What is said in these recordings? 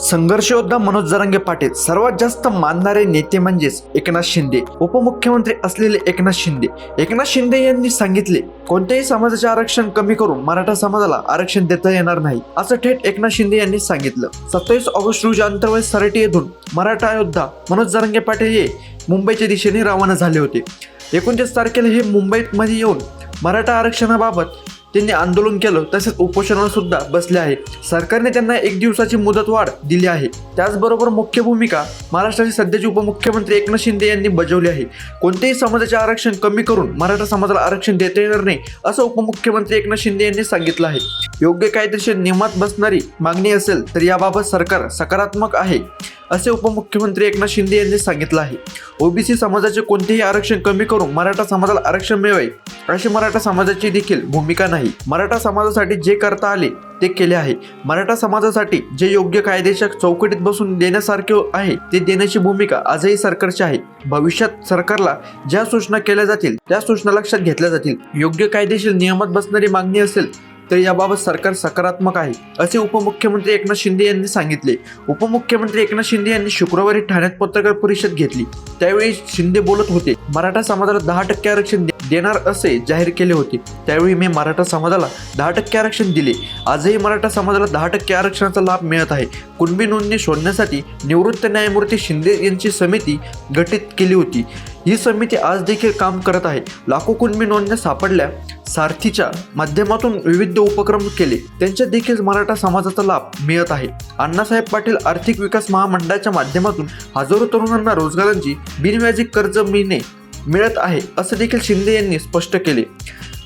संघर्षयोद्धा मनोज जरांगे पाटील सर्वात जास्त मानणारे नेते म्हणजेच एकनाथ शिंदे. उपमुख्यमंत्री असलेले एकनाथ शिंदे. एकनाथ शिंदे यांनी सांगितले कोणत्याही समाजाचे आरक्षण कमी करून मराठा समाजाला आरक्षण देता येणार नाही असं थेट एकनाथ शिंदे यांनी सांगितलं. सत्तावीस ऑगस्ट रोजी अंतर्वय सराटी येथून मराठा योद्धा मनोज जरांगे पाटील हे मुंबईच्या दिशेने रवाना झाले होते. एकोणतीस तारखेला हे मुंबईत मध्ये येऊन मराठा आरक्षणाबाबत त्यांनी आंदोलन केलं तसेच उपोषणाला सुद्धा बसले आहे. सरकारने त्यांना एक दिवसाची मुदत वाढ दिली आहे. त्याचबरोबर मुख्य भूमिका महाराष्ट्राचे सध्याचे उपमुख्यमंत्री एकनाथ शिंदे यांनी बजावली आहे. कोणत्याही समाजाचे आरक्षण कमी करून मराठा समाजाला आरक्षण देता येणार नाही असं उपमुख्यमंत्री एकनाथ शिंदे यांनी सांगितलं आहे. योग्य कायदेशीर नियमात बसणारी मागणी असेल तर याबाबत सरकार सकारात्मक आहे. असे उपमुख्यमंत्री एकनाथ शिंदे यांनी सांगितलं आहे. ओबीसी समाजाचे कोणतेही आरक्षण कमी करून मराठा समाजाला आरक्षण मिळवे अशी मराठा समाजाची देखील भूमिका नाही. मराठा समाजासाठी जे करता आले ते केले आहे. मराठा समाजासाठी जे योग्य कायदेच्या चौकटीत बसून देण्यासारखे आहे ते देण्याची भूमिका आजही सरकारची आहे. भविष्यात सरकारला ज्या सूचना केल्या जातील त्या सूचना लक्षात घेतल्या जातील. योग्य कायदेशीर नियमात बसणारी मागणी असेल तर याबाबत सरकार सकारात्मक आहे असे उपमुख्यमंत्री एकनाथ शिंदे यांनी सांगितले. उपमुख्यमंत्री एकनाथ शिंदे यांनी शुक्रवारी ठाण्यात पत्रकार परिषद घेतली. त्यावेळी शिंदे बोलत होते मराठा समाजाला दहा टक्के आरक्षण दे- देणार असे जाहीर केले होते. त्यावेळी मी मराठा समाजाला दहा टक्के आरक्षण दिले. आजही मराठा समाजाला दहा टक्के आरक्षणाचा लाभ मिळत आहे. कुणबी नोंदणी शोधण्यासाठी निवृत्त न्यायमूर्ती शिंदे यांची समिती गठीत केली होती. ही समिती आज देखील काम करत आहे. लाखो कुणबी नोंदण्या सापडल्या. सारथीच्या माध्यमातून विविध उपक्रम केले. त्यांच्या देखील मराठा समाजाचा लाभ मिळत आहे. अण्णासाहेब पाटील आर्थिक विकास महामंडळाच्या माध्यमातून हजारो तरुणांना रोजगारांची बिनव्याजी कर्ज मिळणे मिळत आहे असं देखील शिंदे यांनी स्पष्ट केले.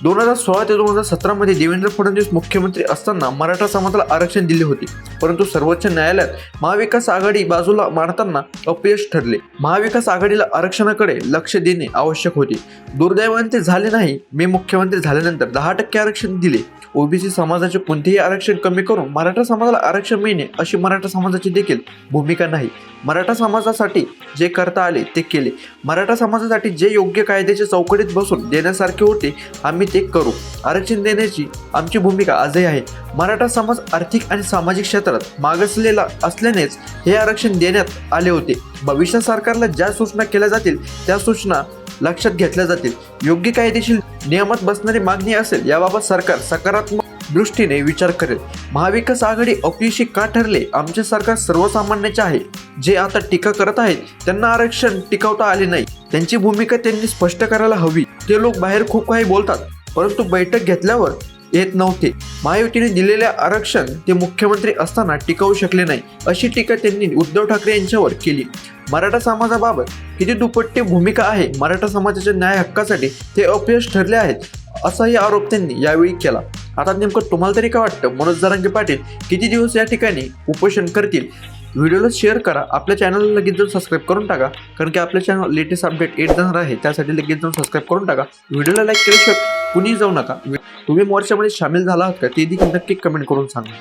दोन हजार सोळा ते दोन हजार सतरामध्ये देवेंद्र फडणवीस मुख्यमंत्री असताना मराठा समाजाला आरक्षण दिले होते. परंतु सर्वोच्च न्यायालयात महाविकास आघाडी बाजूला मांडताना अपयश ठरले. महाविकास आघाडीला आरक्षणाकडे लक्ष देणे आवश्यक होते. दुर्दैवाने ते झाले नाही. मी मुख्यमंत्री झाल्यानंतर दहा टक्के आरक्षण दिले. ओबीसी समाजाचे कोणतेही आरक्षण कमी करून मराठा समाजाला आरक्षण मिळणे अशी मराठा समाजाची देखील भूमिका नाही. मराठा समाजासाठी जे करता आले ते केले. मराठा समाजासाठी जे योग्य कायद्याच्या चौकटीत बसून देण्यासारखे होते आम्ही ते करू. आरक्षण देण्याची आमची भूमिका आजही आहे. मराठा समाज आर्थिक आणि सामाजिक क्षेत्रात मागासलेला असल्यानेच हे आरक्षण देण्यात आले होते. भविष्यात सरकारला ज्या सूचना केल्या जातील त्या सूचना लक्षात घेतल्या जातील. योग्य कायदेशीर नियमात बसणारी मागणी असेल याबाबत सरकार सकारात्मक दृष्टीने विचार करेल. महाविकास आघाडी अपयशी का ठरले? आमचे सरकार सर्वसामान्याचे आहे. जे आता टीका करत आहेत त्यांना आरक्षण टिकवता आले नाही. त्यांची भूमिका त्यांनी स्पष्ट करायला हवी. ते लोक बाहेर खूप काही बोलतात परंतु बैठक घेतल्यावर येत नव्हते. महायुतीने दिलेले आरक्षण ते मुख्यमंत्री असताना टिकवू शकले नाही अशी टीका त्यांनी उद्धव ठाकरे यांच्यावर केली. मराठा समाजाबाबत किती दुपट्टी भूमिका आहे मराठा समाजाच्या न्याय हक्कासाठी ते अपयश ठरले आहेत असाही आरोप त्यांनी यावेळी केला. आता नेमकं तुम्हाला तरी काय वाटतं? मनोज जरांगे पाटील किती दिवस या ठिकाणी उपोषण करतील? व्हिडिओला शेअर करा. आपल्या चॅनलला लगेच जाऊन सबस्क्राईब करून टाका. कारण की आपल्या चॅनल लेटेस्ट अपडेट येत जाणार आहे. त्यासाठी लगेच जाऊन सबस्क्राईब करून टाका. व्हिडिओला लाईक केल्याशिवाय कुणीही जाऊ नका. तुम्ही मोर्चामध्ये सामील झाला आहात का? ते देखील नक्की कमेंट करून सांगा.